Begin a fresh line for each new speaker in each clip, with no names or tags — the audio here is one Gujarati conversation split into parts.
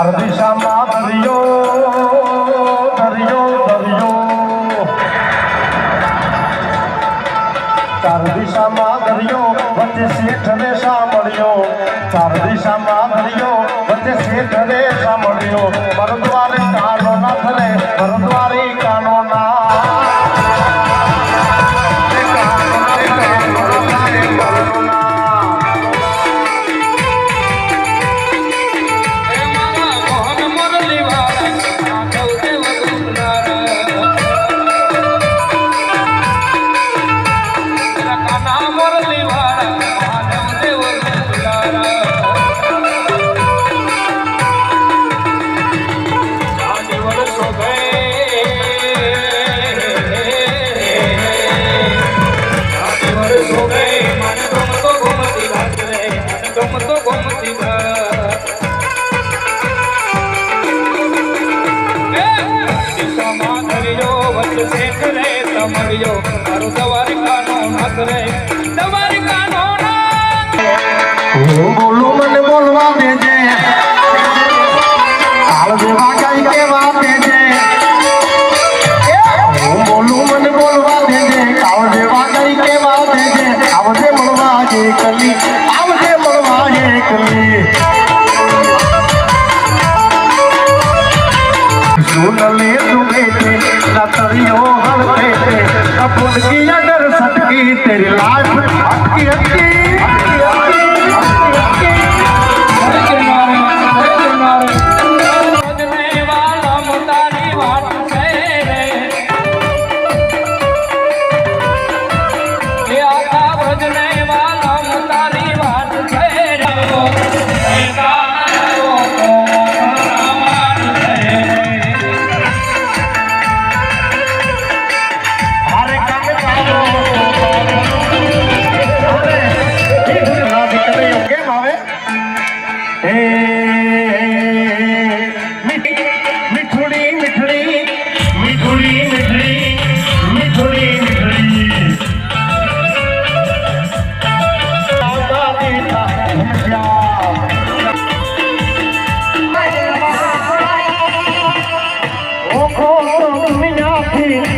દરિયો દરિયો દરિયો. ચાર દિશામાં દરિયો, વચ્ચે શેઠ ને સાંભળ્યો. ચાર દિશામાં દરિયો, વચ્ચે શેઠ ને સાંભળ્યો. પરદ્વારે સુનલે તુમે નતરિયો હળતે કપૂર કી અગર સટકી તેરી લાશ અટકી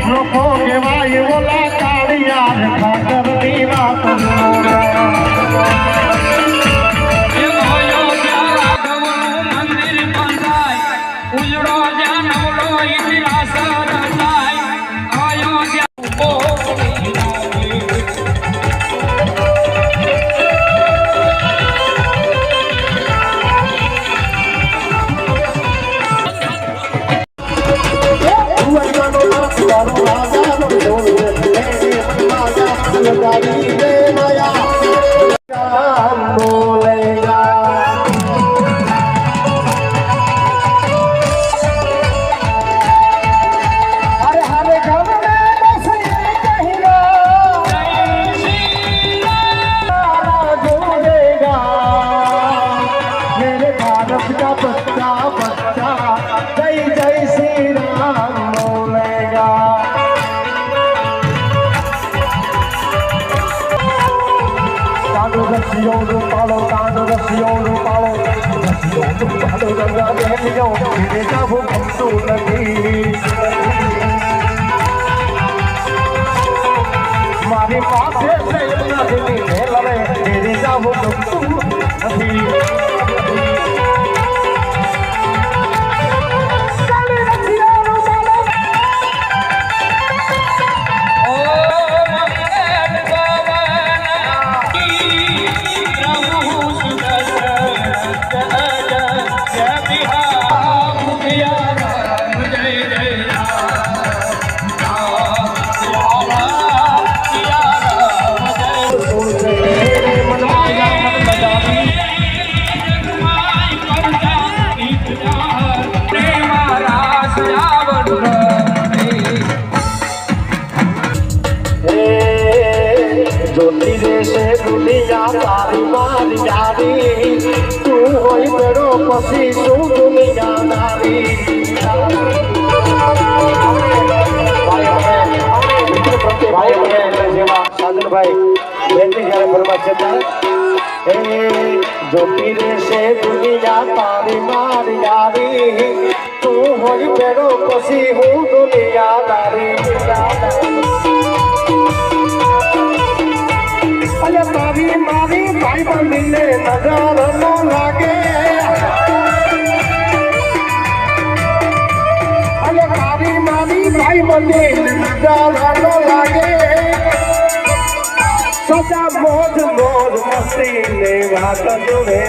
લોકો કહેવાય ઓલા કાળિયા રે કાનો રસિયો રૂપાળો કાનો રસિયો રૂપાળો રસિયો રૂપાળો રંગા બેલિયો એને જાવું ગમતું નથી મારી પાસે મેલ હવે એને જાવું ગમતું નથી. જોતી દેશે દુનિયા તારી મારી યારી તું હોય બેડો પછી શું દુનિયા નારી ભાઈ અમે જેવા સાધનભાઈ બેનની જ્યારે ફરવા જતા હે જોતી રહેશે દુનિયા તારી મારી યારી તું હોય પેડો પછી હું દુનિયાદારી. અલે મારી મારી ભાઈ બંધીને નજર ન લાગે. અલે મારી મારી ભાઈ બંધીને નજર ન લાગે. સદા મોજ મોજ મસ્તી ને વાત જોડે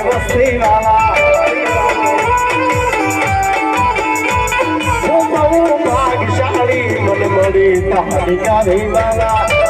તારી વાળા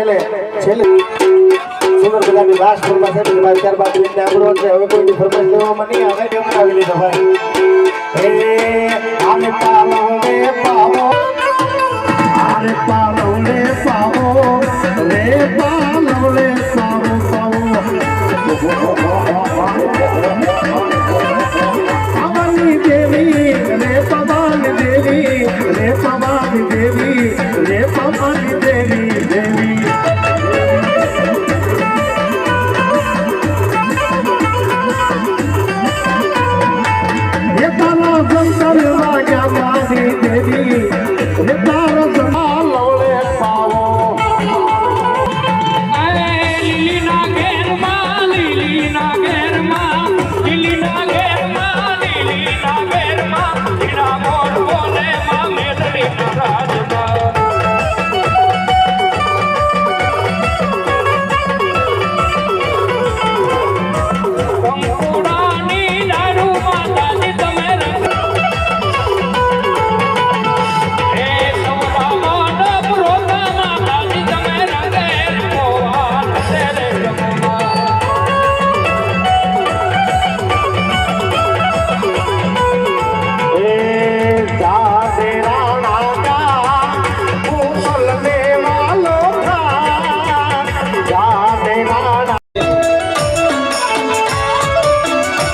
છેલ્લે છેલ્લે. સુગર બધાની વાસ ફરવા છે, તમારે ત્યારબાદ રીતને આગળ છે. હવે કોઈની ફરમાશ લેવામાં નહીં આવે ડેમ આવી લીધો ભાઈ. હે આને પાવો રે પાવો આને પાવો